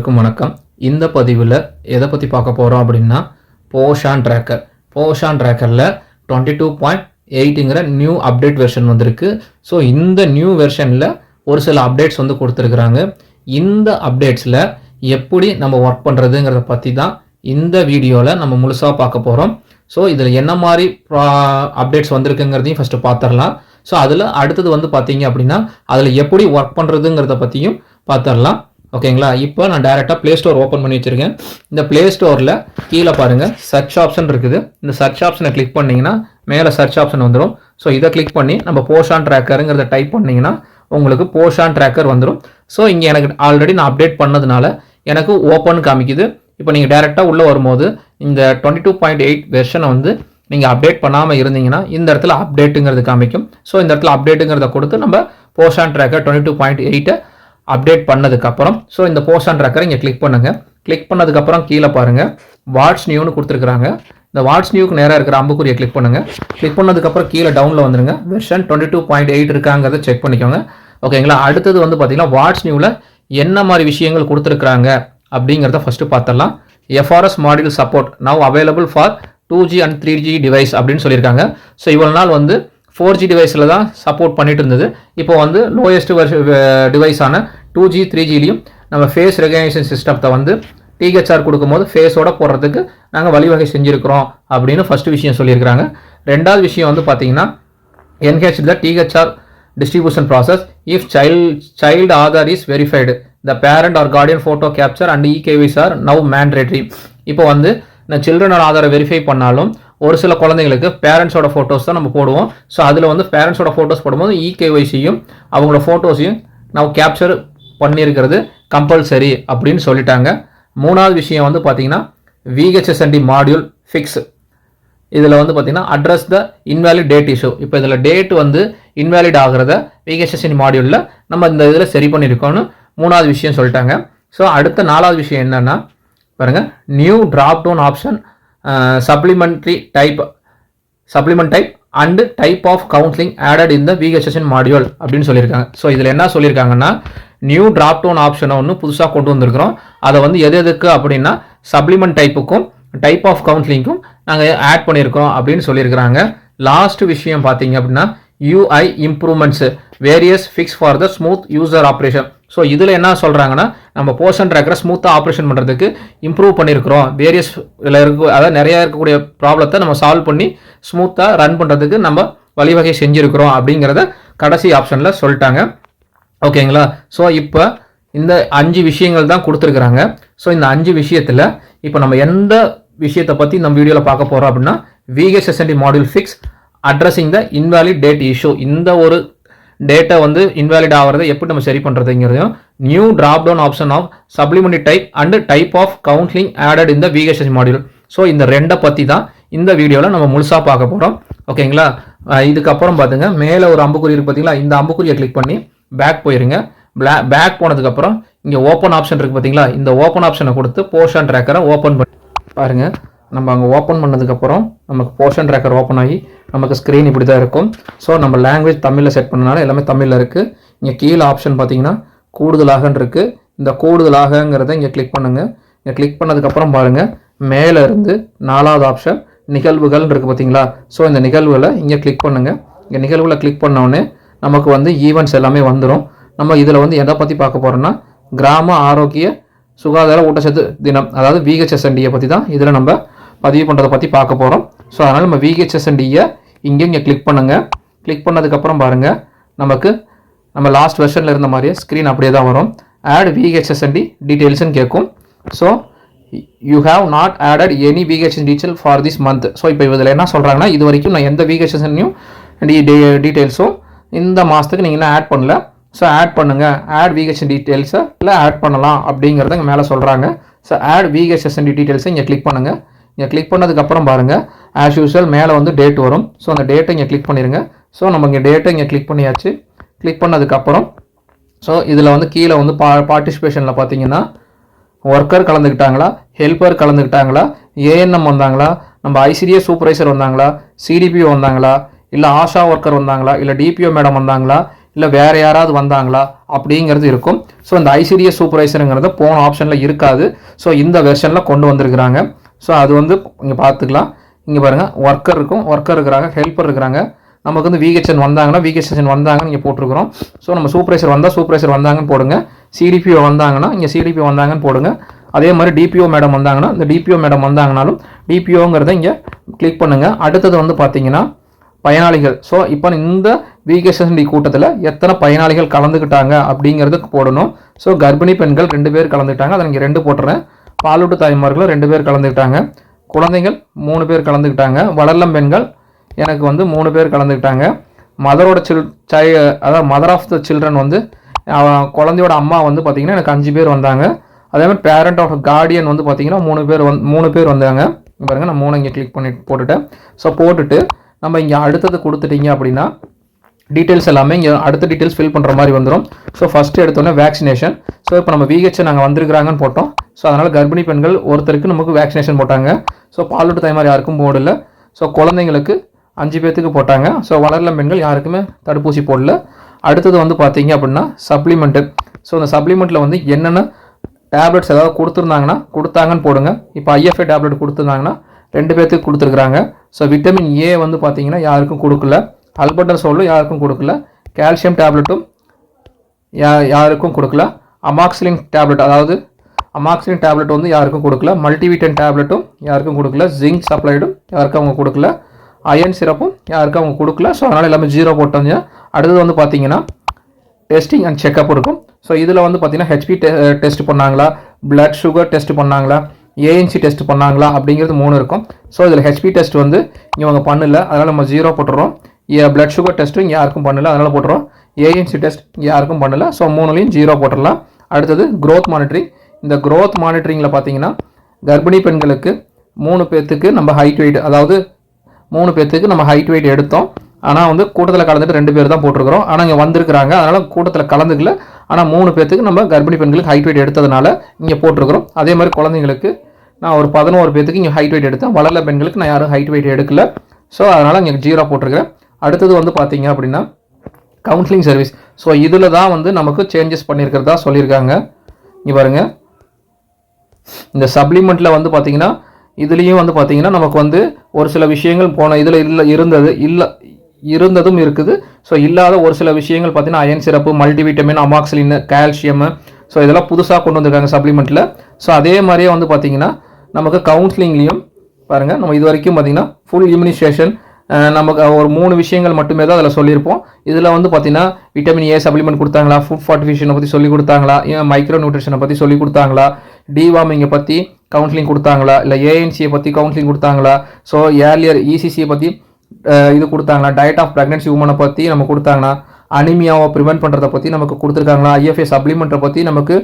அனைவருக்கும் வணக்கம். இந்த பதிவில் எதை பற்றி பார்க்க போகிறோம் அப்படின்னா போஷான் ட்ராக்கர் போஷான் ட்ராக்கரில் டுவெண்ட்டி டூ பாயிண்ட் எயிட்டுங்கிற நியூ அப்டேட் வெர்ஷன் வந்திருக்கு. ஸோ இந்த நியூ வெர்ஷனில் ஒரு சில அப்டேட்ஸ் வந்து கொடுத்துருக்குறாங்க. இந்த அப்டேட்ஸில் எப்படி நம்ம ஒர்க் பண்ணுறதுங்கிறத பற்றி தான் இந்த வீடியோவில் நம்ம முழுசாக பார்க்க போகிறோம் ஸோ இதில் என்ன மாதிரி அப்டேட்ஸ் வந்திருக்குங்கிறதையும் ஃபஸ்ட்டு பார்த்துடலாம் ஸோ அதில் அடுத்தது வந்து பார்த்தீங்க அப்படின்னா அதில் எப்படி ஒர்க் பண்ணுறதுங்கிறத பற்றியும் பார்த்துடலாம் ஓகேங்களா? இப்போ நான் டேரெக்டாக ப்ளே ஸ்டோர் ஓப்பன் பண்ணி வச்சுருக்கேன். இந்த ப்ளே ஸ்டோரில் கீழே பாருங்கள் சர்ச் ஆப்ஷன் இருக்குது. இந்த சர்ச் ஆப்ஷனை கிளிக் பண்ணிங்கன்னா மேலே சர்ச் ஆப்ஷன் வந்துடும் ஸோ இதை கிளிக் பண்ணி நம்ம போஷான் ட்ராக்கருங்கிறத டைப் பண்ணிங்கன்னா உங்களுக்கு போஷான் ட்ராக்கர் வந்துடும் ஸோ இங்கே எனக்கு ஆல்ரெடி நான் அப்டேட் பண்ணதுனால எனக்கு ஓப்பன் காமிக்குது. இப்போ நீங்கள் டேரெக்டாக உள்ளே வரும்போது இந்த டுவெண்ட்டி டூ பாயிண்ட் எயிட் வெர்ஷனை வந்து நீங்கள் அப்டேட் பண்ணாமல் இருந்தீங்கன்னா இந்த இடத்துல அப்டேட்டுங்கிறது காமிக்கும். ஸோ இந்த இடத்துல அப்டேட்டுங்கிறத கொடுத்து நம்ம Poshan tracker twenty two point எயிட்டை update பண்ணதுக்கப்புறம் ஸோ இந்த போஷான் ட்ராக்கரை இங்கே கிளிக் பண்ணுங்கள் கிளிக் பண்ணதுக்கப்புறம் கீழே பாருங்கள் வாட்ஸ் நியூன்னு கொடுத்துருக்குறாங்க. இந்த வாட்ஸ் நியூக்கு நேராக இருக்கிற அம்புக்குரிய கிளிக் பண்ணுங்கள் கிளிக் பண்ணதுக்கப்புறம் கீழே டவுனில் வந்துருங்க. Version twenty two point eight இருக்காங்கிறத check பண்ணிக்கோங்க. ஓகேங்களா அடுத்தது வந்து பார்த்தீங்கன்னா வாட்ஸ் நியூவில் என்ன மாதிரி விஷயங்கள் கொடுத்துருக்குறாங்க அப்படிங்கிறத ஃபஸ்ட்டு பார்த்துடலாம். FRS module support now available for two G and three G device அப்படின்னு சொல்லியிருக்காங்க. ஸோ இவ்வளோ நாள் வந்து ஃபோர் ஜி டிவைஸில் தான் சப்போர்ட் பண்ணிட்டு இருந்தது. இப்போ வந்து லோயஸ்ட் வருஷ டிவைஸான டூ ஜி த்ரீ ஜிலையும் நம்ம ஃபேஸ் ரெகனைசேஷன் சிஸ்டத்தை வந்து டிஹெச்ஆர் கொடுக்கும்போது ஃபேஸோட போடுறதுக்கு நாங்கள் வழிவகை செஞ்சுருக்கிறோம் அப்படின்னு ஃபஸ்ட்டு விஷயம் சொல்லியிருக்கிறாங்க. ரெண்டாவது விஷயம் வந்து பார்த்தீங்கன்னா enhanced the THR distribution process if child child Aadhaar is verified the parent or guardian photo capture and eKYC are now mandatory இப்போ வந்து இந்த சில்ட்ரனோட ஆதாரை வெரிஃபை பண்ணாலும் ஒரு சில குழந்தைங்களுக்கு பேரண்ட்ஸோட ஃபோட்டோஸ் தான் நம்ம போடுவோம். ஸோ அதில் வந்து பேரண்ட்ஸோட ஃபோட்டோஸ் போடும்போது இகேஒய்சியும் அவங்களோட ஃபோட்டோஸையும் நம்ம கேப்சர் பண்ணியிருக்கிறது கம்பல்சரி அப்படின்னு சொல்லிட்டாங்க. மூணாவது விஷயம் வந்து பார்த்தீங்கன்னா விஹெச்எஸ்என்டி மாடியூல் ஃபிக்ஸ் இதில் வந்து பார்த்தீங்கன்னா address the invalid date issue இப்போ இதில் டேட் வந்து இன்வேலிட் ஆகிறத விஹெச்எஸ்என் மாடியூலில் நம்ம இந்த இதில் சரி பண்ணியிருக்கோம்னு மூணாவது விஷயம் சொல்லிட்டாங்க. ஸோ அடுத்த நாலாவது விஷயம் என்னென்னா பாருங்கள் new drop down option supplementary type supplement type and type of counselling added இந்த விஹெச்எஸ்என் மாடியூல் அப்படின்னு சொல்லியிருக்காங்க. ஸோ இதில் என்ன சொல்லியிருக்காங்கன்னா நியூ ட்ராப் டவுன் ஆப்ஷனை ஒன்று புதுசாக கொண்டு வந்திருக்கிறோம். அதை வந்து எது எதுக்கு அப்படின்னா சப்ளிமெண்ட் டைப்புக்கும் டைப் ஆஃப் கவுன்சிலிங்க்கும் நாங்கள் ஆட் பண்ணியிருக்கோம் அப்படின்னு சொல்லியிருக்கிறாங்க. லாஸ்ட் விஷயம் பார்த்தீங்க அப்படின்னா UI improvements various fix for the smooth user operation so இதில் என்ன சொல்கிறாங்கன்னா நம்ம போர்ஷன் ட்ராக்கரை ஸ்மூத்தாக ஆப்ரேஷன் பண்ணுறதுக்கு இம்ப்ரூவ் பண்ணியிருக்கிறோம். வேரியஸ் இதில் இருக்க அதாவது நிறையா இருக்கக்கூடிய ப்ராப்ளத்தை நம்ம சால்வ் பண்ணி ஸ்மூத்தாக ரன் பண்ணுறதுக்கு நம்ம வழிவகை செஞ்சுருக்கிறோம் அப்படிங்கிறத கடைசி ஆப்ஷனில் சொல்லிட்டாங்க. ஓகேங்களா? ஸோ இப்போ இந்த அஞ்சு விஷயங்கள் தான் கொடுத்துருக்குறாங்க. ஸோ இந்த அஞ்சு விஷயத்தில் இப்போ நம்ம எந்த விஷயத்தை பற்றி நம்ம வீடியோவில் பார்க்க போகிறோம் அப்படின்னா VHSND module fix addressing the invalid date issue இந்த ஒரு டேட்டா வந்து இன்வேலிட் ஆகிறத எப்படி நம்ம சரி பண்ணுறதுங்கிறதையும் new drop down option of supplementary type and type of counselling added இந்த விஹெச்எஸ் மாடியூல் ஸோ இந்த ரெண்டை பற்றி தான் இந்த வீடியோவில் நம்ம முழுசாக பார்க்க போகிறோம் ஓகேங்களா? இதுக்கப்புறம் பார்த்துங்க மேலே ஒரு அம்புக்குறி இருக்கு பார்த்தீங்களா இந்த அம்புக்குறியை கிளிக் பண்ணி பேக் போயிருங்க. பேக் போனதுக்கப்புறம் இங்கே ஓப்பன் ஆப்ஷன் இருக்குது பார்த்தீங்களா இந்த ஓப்பன் ஆப்ஷனை கொடுத்து போர்ஷன் ட்ராக்கரை ஓப்பன் பண்ணி பாருங்கள் நம்ம அங்கே ஓப்பன் பண்ணதுக்கப்புறம் நமக்கு போர்ஷன் ட்ராக்கர் ஓப்பன் ஆகி நமக்கு ஸ்க்ரீன் இப்படி தான் இருக்கும். ஸோ நம்ம லாங்குவேஜ் தமிழில் செட் பண்ணனால எல்லாமே தமிழில் இருக்குது இங்கே கீழே ஆப்ஷன் பார்த்தீங்கன்னா கூடுதலாகன்னு இருக்குது இந்த கூடுதலாகங்கிறத இங்கே கிளிக் பண்ணுங்கள் இங்கே கிளிக் பண்ணதுக்கப்புறம் பாருங்கள் மேலே இருந்து நாலாவது ஆப்ஷன் நிகழ்வுகள்னு இருக்குது பார்த்தீங்களா ஸோ இந்த நிகழ்வுகளை இங்கே கிளிக் பண்ணுங்கள் இங்கே நிகழ்வுகளை கிளிக் பண்ணோடனே நமக்கு வந்து ஈவெண்ட்ஸ் எல்லாமே வந்துடும் நம்ம இதில் வந்து எதை பற்றி பார்க்க போகிறோம்னா கிராம ஆரோக்கிய சுகாதார ஊட்டச்சத்து தினம் அதாவது விஹெச்எஸ்என்டியை பற்றி தான் இதில் நம்ம பதிவு பண்ணுறதை பற்றி பார்க்க போகிறோம் ஸோ அதனால் நம்ம விஹெச்எஸ்என்டியை இங்கே இங்கே கிளிக் பண்ணுங்கள் கிளிக் பண்ணதுக்கப்புறம் பாருங்கள் நமக்கு நம்ம லாஸ்ட் வெர்ஷனில் இருந்த மாதிரியே ஸ்க்ரீன் அப்படியே தான் வரும். ஆட் விஹெச்எஸ்என்டி டீட்டெயில்ஸ்னு கேட்கும் so you have not added any VHS detail for this month so இப்போ இதில் என்ன சொல்கிறாங்கன்னா இது வரைக்கும் நான் எந்த விஹெச்எஸ்என்னையும் டீட்டெயில்ஸும் இந்த மாதத்துக்கு நீங்கள் இன்னும் ஆட் பண்ணல? ஸோ ஆட் பண்ணுங்கள் ஆட் விஹெச்என் டீட்டெயில்ஸை இல்லை ஆட் பண்ணலாம் அப்படிங்கிறத இங்கே மேலே சொல்கிறாங்க ஸோ ஆட் விஹெச்எஸ்என்டி டீட்டெயில்ஸை இங்கே கிளிக் பண்ணுங்கள் இங்கே கிளிக் பண்ணதுக்கப்புறம் பாருங்கள் ஆஸ் யூஸ்வல் மேலே வந்து டேட் வரும். ஸோ அந்த டேட்டை இங்கே கிளிக் பண்ணிடுங்க ஸோ நம்ம இங்கே டேட்டை இங்கே கிளிக் பண்ணியாச்சு. கிளிக் பண்ணதுக்கப்புறம் ஸோ இதில் வந்து கீழே வந்து பா பார்ட்டிசிபேஷனில் பார்த்தீங்கன்னா ஒர்க்கர் கலந்துக்கிட்டாங்களா ஹெல்ப்பர் கலந்துக்கிட்டாங்களா ஏஎன்எம் வந்தாங்களா? நம்ம ஐசிடிஎஸ் சூப்பர்வைசர் வந்தாங்களா? சிடிபி வந்தாங்களா? இல்லை ஆஷா ஒர்க்கர் வந்தாங்களா? இல்லை டிபிஓ மேடம் வந்தாங்களா? இல்லை வேறு யாராவது வந்தாங்களா? அப்படிங்கிறது இருக்கும். ஸோ இந்த ஐசிடிஎஸ் சூப்பர்வைசருங்கிறது போன ஆப்ஷனில் இருக்காது. ஸோ இந்த வெர்ஷனில் கொண்டு வந்திருக்கிறாங்க. ஸோ அது வந்து இங்கே பார்த்துக்கலாம் இங்கே பாருங்கள் ஒர்க்கர் இருக்கும். ஒர்க்கர் இருக்கிறாங்க. ஹெல்ப்பர் இருக்கிறாங்க. நமக்கு வந்து விஹெச்என் வந்தாங்கன்னா விஹெச்என் வந்தாங்கன்னு இங்கே போட்டிருக்கிறோம். ஸோ நம்ம சூப்பர்வைசர் வந்தால் சூப்பர்வைசர் வந்தாங்கன்னு போடுங்க. சிடிபிஓ வந்தாங்கன்னா இங்கே சிடிபிஓ வந்தாங்கன்னு போடுங்க. அதே மாதிரி டிபிஓ மேடம் வந்தாங்கன்னா இந்த டிபிஓ மேடம் வந்தாங்கனாலும் டிபிஓங்கிறத இங்கே கிளிக் பண்ணுங்கள் அடுத்தது வந்து பார்த்தீங்கன்னா பயனாளிகள். ஸோ இப்போ இந்த விகேஎஸ்எஸ்டி கூட்டத்தில் எத்தனை பயனாளிகள் கலந்துக்கிட்டாங்க அப்படிங்கிறதுக்கு போடணும். ஸோ கர்ப்பிணி பெண்கள் ரெண்டு பேர் கலந்துக்கிட்டாங்க அதை நீங்கள் ரெண்டு போட்டுறேன். பாலூட்டு தாய்மார்களும் ரெண்டு பேர் கலந்துக்கிட்டாங்க குழந்தைகள் மூணு பேர் கலந்துக்கிட்டாங்க வளர்லம் பெண்கள் எனக்கு வந்து மூணு பேர் கலந்துக்கிட்டாங்க மதரோட சில் சை அதாவது மதர் ஆஃப் த சில்ட்ரன் வந்து குழந்தையோட அம்மா வந்து பார்த்திங்கன்னா எனக்கு அஞ்சு பேர் வந்தாங்க. அதே மாதிரி பேரண்ட் ஆஃப் கார்டியன் வந்து பார்த்திங்கன்னா மூணு பேர் வந் மூணு பேர் வந்தாங்க. பாருங்கள் நான் மூணு இங்கே கிளிக் பண்ணி போட்டுட்டேன். ஸோ போட்டுட்டு நம்ம இங்கே அடுத்தது கொடுத்துட்டீங்க அப்படின்னா டீட்டெயில்ஸ் எல்லாமே இங்கே அடுத்த டீட்டெயில்ஸ் ஃபில் பண்ணுற மாதிரி வந்துடும் ஸோ ஃபஸ்ட்டு எடுத்தோன்னே வேக்சினேஷன் ஸோ இப்போ நம்ம விஹெச் நாங்கள் வந்திருக்கிறாங்கன்னு போட்டோம். ஸோ அதனால் கர்ப்பிணி பெண்கள் ஒருத்தருக்கு நமக்கு வேக்சினேஷன் போட்டாங்க. ஸோ பாலூட்டு தாய்மார் யாருக்கும் போடல ஸோ குழந்தைங்களுக்கு அஞ்சு பேர்த்துக்கு போட்டாங்க. ஸோ வளரல பெண்கள் யாருக்குமே தடுப்பூசி போடல. அடுத்தது வந்து பார்த்தீங்க அப்படின்னா சப்ளிமெண்ட்டு ஸோ அந்த சப்ளிமெண்ட்டில் வந்து என்னென்ன டேப்லெட்ஸ் ஏதாவது கொடுத்துருந்தாங்கன்னா கொடுத்தாங்கன்னு போடுங்க. இப்போ ஐஎஃப்ஏ டேப்லெட் கொடுத்துருந்தாங்கன்னா ரெண்டு பேர்த்துக்கு கொடுத்துருக்குறாங்க. ஸோ விட்டமின் ஏ வந்து பார்த்தீங்கன்னா யாருக்கும் கொடுக்கல. அல்பண்டர் சோலும் யாருக்கும் கொடுக்கல. கால்சியம் டேப்லெட்டும் யா யாருக்கும் கொடுக்கல. அமாக்சிலின் டேப்லெட் அதாவது அமாக்சிலின் டேப்லெட் வந்து யாருக்கும் கொடுக்கல. மல்டிவிட்டன் டேப்லெட்டும் யாருக்கும் கொடுக்கல. ஜிங்க் சப்ளைடும் யாருக்கும் அவங்க கொடுக்கல. அயன் சிரப்பும் யாருக்கும் அவங்க கொடுக்கல. ஸோ அதனால் எல்லாமே ஜீரோ போட்டோம் அடுத்தது வந்து பார்த்தீங்கன்னா டெஸ்டிங் அண்ட் செக்கப் இருக்கும். ஸோ இதில் வந்து பார்த்தீங்கன்னா ஹெச்பி டெஸ்ட் பண்ணாங்களா? பிளட் சுகர் டெஸ்ட் பண்ணாங்களா? ஏஎன்சி டெஸ்ட் பண்ணாங்களா அப்படிங்கிறது மூணு இருக்கும். ஸோ இதில் ஹெச்பி டெஸ்ட் வந்து இவங்க பண்ணல. அதனால் நம்ம ஜீரோ போட்டுறோம். பிளட் சுகர் டெஸ்ட்டும் இங்கே யாருக்கும் பண்ணல. அதனால் போட்டுறோம். ஏஎன்சி டெஸ்ட் இங்கே யாருக்கும் பண்ணல. ஸோ மூணுலையும் ஜீரோ போட்டுடலாம் அடுத்தது க்ரோத் மானிட்டரிங் இந்த க்ரோத் மானிட்டரிங்கில் பார்த்தீங்கன்னா கர்ப்பிணி பெண்களுக்கு மூணு பேர்த்துக்கு நம்ம ஹைட் வெயிட் அதாவது மூணு பேர்த்துக்கு நம்ம ஹைட் வெயிட் எடுத்தோம். ஆனால் வந்து கூட்டத்தில் கலந்துட்டு ரெண்டு பேர் தான் போட்டிருக்கிறோம். ஆனால் இங்கே வந்திருக்கிறாங்க. அதனால் கூட்டத்தில் கலந்துக்கல. ஆனால் மூணு பேர்த்துக்கு நம்ம கர்ப்பிணி பெண்களுக்கு ஹைட் வெயிட் எடுத்ததுனால இங்கே போட்டிருக்கிறோம். அதே மாதிரி குழந்தைங்களுக்கு நான் ஒரு பதினோரு பேர்த்துக்கு இங்கே ஹைட் வெயிட் எடுத்தேன். வளரல பெண்களுக்கு நான் யாரும் ஹைட் வெயிட் எடுக்கல. ஸோ அதனால் இங்கே ஜீரோ போட்டிருக்கிறேன். அடுத்தது வந்து பார்த்தீங்க அப்படின்னா கவுன்சிலிங் சர்வீஸ் ஸோ இதில் தான் வந்து நமக்கு சேஞ்சஸ் பண்ணியிருக்கிறதா சொல்லியிருக்காங்க. இங்கே பாருங்க. இந்த சப்ளிமெண்ட்டில் வந்து பார்த்தீங்கன்னா இதுலேயும் வந்து பார்த்தீங்கன்னா நமக்கு வந்து ஒரு சில விஷயங்கள் போன இதில் இல்லை இருந்தது இல்லை. இருந்ததும் இருக்குது. ஸோ இல்லாத ஒரு சில விஷயங்கள் பார்த்தீங்கன்னா அயன் சிறப்பு மல்டிவிட்டமின் அமாக்சிலின் கால்சியம் ஸோ இதெல்லாம் புதுசாக கொண்டு வந்திருக்காங்க சப்ளிமெண்ட்டில் ஸோ அதே மாதிரியே வந்து பார்த்தீங்கன்னா நமக்கு கவுன்சிலிங்லேயும் பாருங்கள் நம்ம இது வரைக்கும் பார்த்தீங்கன்னா ஃபுல் இம்யூனிசேஷன் நமக்கு ஒரு மூணு விஷயங்கள் மட்டுமே தான் அதில் சொல்லியிருப்போம். இதில் வந்து பார்த்தீங்கன்னா விட்டமின் ஏ சப்ளிமெண்ட் கொடுத்தாங்களா ஃபுட் ஃபார்ட்டிஃபிகேஷனை பற்றி சொல்லி கொடுத்தாங்களா மைக்ரோ நியூட்ரிஷனை பற்றி சொல்லி கொடுத்தாங்களா டிவார்மிங்கை பற்றி கவுன்சிலிங் கொடுத்தாங்களா இல்லை ஏஎன்சியை பற்றி கவுன்சிலிங் கொடுத்தாங்களா ஸோ ஏர்லியர் இசிசியை பற்றி இது கொடுத்தாங்களா? டயட் ஆஃப் ப்ரெக்னன்சி உமனை பற்றி நம்ம கொடுத்தாங்கன்னா அனிமியாவை ப்ரிவெண்ட் பண்ணுறதை பற்றி நமக்கு கொடுத்துருக்காங்களா? ஐஎஃப்ஏ சப்ளிமெண்ட்டை பற்றி நமக்கு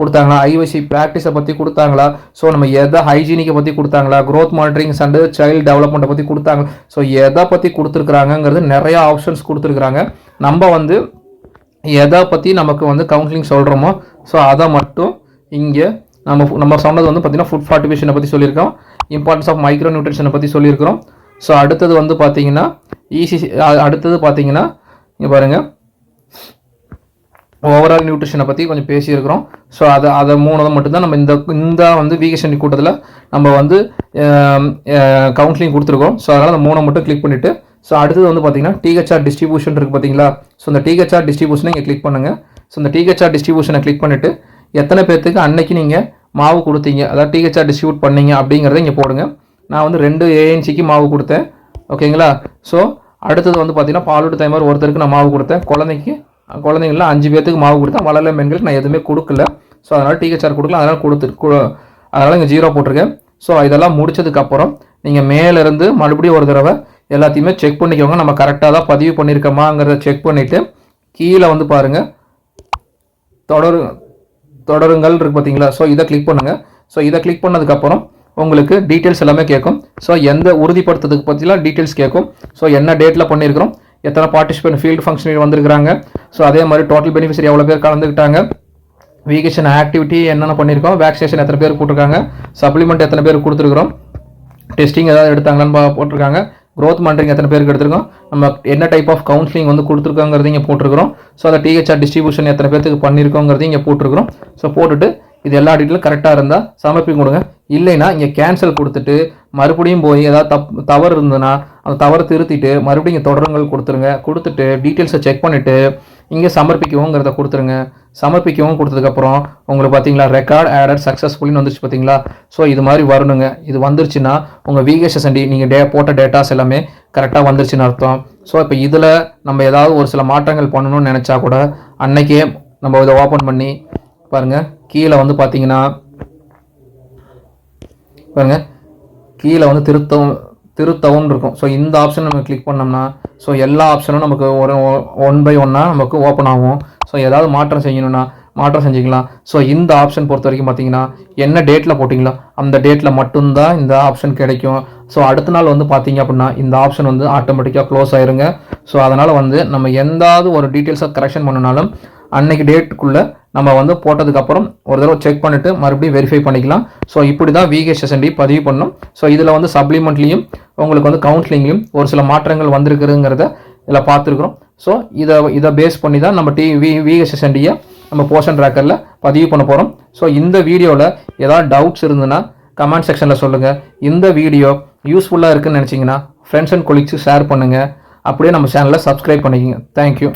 கொடுத்தாங்களா? ஐவசி ப்ராக்டிஸை பற்றி கொடுத்தாங்களா? ஸோ நம்ம எதை ஹைஜீனிக்கை பற்றி கொடுத்தாங்களா? க்ரோத் மானிட்டரிங்ஸ் அண்டு சைல்டு டெவலப்மெண்ட்டை பற்றி கொடுத்தாங்க. ஸோ எதை பற்றி கொடுத்துருக்குறாங்கங்கிறது நிறையா ஆப்ஷன்ஸ் கொடுத்துருக்குறாங்க. நம்ம வந்து எதை பற்றி நமக்கு வந்து கவுன்சிலிங் சொல்கிறோமோ ஸோ அதை மட்டும் இங்கே நம்ம நம்ம சொன்னது வந்து பார்த்திங்கன்னா ஃபுட் ஃபார்ட்டிஃபிகேஷனை பற்றி சொல்லியிருக்கோம். இம்பார்ட்டன்ஸ் ஆஃப் மைக்ரோ நியூட்ரிஷனை பற்றி சொல்லியிருக்கிறோம். ஸோ அடுத்தது வந்து பார்த்தீங்கன்னா ஈசி அடுத்தது பார்த்தீங்கன்னா இங்கே பாருங்கள் ஓவரால் நியூட்ரிஷனை பற்றி கொஞ்சம் பேசியிருக்கிறோம். ஸோ அதை அதை மூணு மட்டும்தான் நம்ம இந்த இந்த வந்து வீகேஷன் கூட்டத்தில் நம்ம வந்து கவுன்சிலிங் கொடுத்துருக்கோம். ஸோ அதனால் அந்த மூணை மட்டும் கிளிக் பண்ணிவிட்டு ஸோ அடுத்தது வந்து பார்த்தீங்கன்னா டிஹெச்ஆர் டிஸ்ட்ரிபியூஷன் இருக்குது பார்த்தீங்களா ஸோ இந்த டிஹெச்ஆர் டிஸ்ட்ரிபியூஷனை இங்கே கிளிக் பண்ணுங்கள் ஸோ இந்த டிஹெச்ஆர் டிஸ்ட்ரிபியூஷனை கிளிக் பண்ணிவிட்டு எத்தனை பேர்த்துக்கு அன்னைக்கு நீங்கள் மாவு கொடுத்தீங்க? அதாவது டிஹெச்ஆர் டிஸ்ட்ரிபியூட் பண்ணீங்க அப்படிங்கிறத இங்கே போடுங்க. நான் வந்து ரெண்டு ஏஎன்சிக்கு மாவு கொடுத்தேன். ஓகேங்களா ஸோ அடுத்தது வந்து பார்த்தீங்கன்னா பாலூட்டு தாய்மார் ஒருத்தருக்கு நான் மாவு கொடுத்தேன். குழந்தைக்கு குழந்தைங்களாம் அஞ்சு பேர்த்துக்கு மாவு கொடுத்தேன். வளரல மென்களுக்கு நான் எதுவுமே கொடுக்கல. ஸோ அதனால் டிஹெச்ஆர் கொடுக்கல. அதனால் கொடுத்து அதனால் இங்கே ஜீரோ போட்டிருக்கேன். ஸோ இதெல்லாம் முடிச்சதுக்கப்புறம் நீங்கள் மேலேருந்து மறுபடியும் ஒரு தடவை எல்லாத்தையுமே செக் பண்ணிக்கோங்க. நம்ம கரெக்டாக தான் பதிவு பண்ணியிருக்கோமாங்கிறத செக் பண்ணிவிட்டு கீழே வந்து பாருங்கள் தொடரு தொடருங்கள் இருக்குது பார்த்தீங்களா ஸோ இதை கிளிக் பண்ணுங்கள் ஸோ இதை கிளிக் பண்ணதுக்கப்புறம் உங்களுக்கு டீட்டெயில்ஸ் எல்லாமே கேட்கும். ஸோ எந்த உறுதிப்படுத்துறதுக்கு பற்றிலாம் டீட்டெயில்ஸ் கேட்கும். ஸோ என்ன டேட்டில் பண்ணியிருக்கிறோம் எத்தனை பார்ட்டிசிபென்ட் ஃபீல்டு ஃபங்க்ஷனில் வந்திருக்கிறாங்க? ஸோ அதே மாதிரி டோட்டல் பெனிஃபிஷரி எவ்வளோ பேர் கலந்துக்கிட்டாங்க? வீகேஷன் ஆக்டிவிட்டி என்னென்ன பண்ணியிருக்கோம் வேக்சினேஷன் எத்தனை பேர் கொடுத்துருக்காங்க? சப்ளிமெண்ட் எத்தனை பேர் கொடுத்துருக்குறோம்? டெஸ்டிங் ஏதாவது எடுத்தாங்களான்னு பா- போட்டிருக்காங்க. க்ரோத் மண்டரிங் எத்தனை பேருக்கு எடுத்திருக்கோம்? நம்ம என்ன டைப் ஆஃப் கவுன்சிலிங் வந்து கொடுத்துருக்கோங்கிறது இங்கே போட்டிருக்கிறோம். ஸோ அதை டிஹெச்ஆர் டிஸ்ட்ரிபியூஷன் எத்தனை பேருக்கு பண்ணியிருக்கோங்கிறது இங்கே போட்டிருக்கிறோம். ஸோ போட்டுட்டு இது எல்லா டீட்டெயிலும் கரெக்டாக இருந்தால் சமர்ப்பி கொடுங்க. இல்லைன்னா இங்கே கேன்சல் கொடுத்துட்டு மறுபடியும் போய் ஏதாவது தப் தவறு இருந்ததுன்னா அந்த தவறு திருத்திட்டு மறுபடியும் இங்கே தொடருங்கள் கொடுத்துருங்க. கொடுத்துட்டு டீட்டெயில்ஸை செக் பண்ணிவிட்டு இங்கே சமர்ப்பிக்கவுங்கிறத கொடுத்துருங்க. சமர்ப்பிக்கவும் கொடுத்ததுக்கப்புறம் உங்களுக்கு பார்த்தீங்களா ரெக்கார்ட் ஆடட் சக்ஸஸ்ஃபுல்னு வந்துருச்சு பார்த்தீங்களா? ஸோ இது மாதிரி வரணுங்க. இது வந்துருச்சுன்னா உங்கள் விகேஎஸ்எஸ்என்டி நீங்கள் டே போட்ட டேட்டாஸ் எல்லாமே கரெக்டாக வந்துருச்சுன்னு அர்த்தம். ஸோ இப்போ இதில் நம்ம ஏதாவது ஒரு சில மாற்றங்கள் பண்ணணும்னு நினச்சா கூட அன்னைக்கே நம்ம இதை ஓப்பன் பண்ணி பாருங்கள் கீழே வந்து பார்த்தீங்கன்னா பாருங்கள் கீழே வந்து திருத்தம் திருத்தவும் இருக்கும். ஸோ இந்த ஆப்ஷன் நம்ம கிளிக் பண்ணோம்னா ஸோ எல்லா ஆப்ஷனும் நமக்கு ஒரு ஒன் பை ஒன்னாக நமக்கு ஓப்பன் ஆகும். ஸோ ஏதாவது மாற்றம் செய்யணும்னா மாற்றம் செஞ்சுக்கலாம். ஸோ இந்த ஆப்ஷன் பொறுத்த வரைக்கும் பார்த்தீங்கன்னா என்ன டேட்டில் போட்டிங்களோ அந்த டேட்டில் மட்டும்தான் இந்த ஆப்ஷன் கிடைக்கும். ஸோ அடுத்த நாள் வந்து பார்த்தீங்க அப்படின்னா இந்த ஆப்ஷன் வந்து ஆட்டோமேட்டிக்காக க்ளோஸ் ஆயிருங்க. ஸோ அதனால் வந்து நம்ம எந்தாவது ஒரு டீட்டெயில்ஸை கரெக்ஷன் பண்ணனாலும் அன்னைக்கு டேட்டுக்குள்ளே நம்ம வந்து போட்டதுக்கப்புறம் ஒரு தடவை செக் பண்ணிவிட்டு மறுபடியும் வெரிஃபை பண்ணிக்கலாம். ஸோ இப்படி தான் விகேஎஸ்எஸ்என்டி பதிவு பண்ணணும் ஸோ இதில் வந்து சப்ளிமெண்ட்லேயும் உங்களுக்கு வந்து கவுன்சிலிங்லையும் ஒரு சில மாற்றங்கள் வந்திருக்குதுங்கிறத இதில் பார்த்துருக்குறோம். ஸோ இதை இதை பேஸ் பண்ணி தான் நம்ம டி வி விஹெச்எஸ்என்டியை நம்ம போர்ஷன் ட்ராக்கரில் பதிவு பண்ண போகிறோம் ஸோ இந்த வீடியோவில் ஏதாவது டவுட்ஸ் இருந்ததுன்னா கமெண்ட் செக்ஷனில் சொல்லுங்கள் இந்த வீடியோ யூஸ்ஃபுல்லாக இருக்குதுன்னு நினச்சிங்கன்னா ஃப்ரெண்ட்ஸ் அண்ட் கொலீக்ஸு ஷேர் பண்ணுங்கள் அப்படியே நம்ம சேனலை சப்ஸ்கிரைப் பண்ணிக்கோங்க. தேங்க்யூ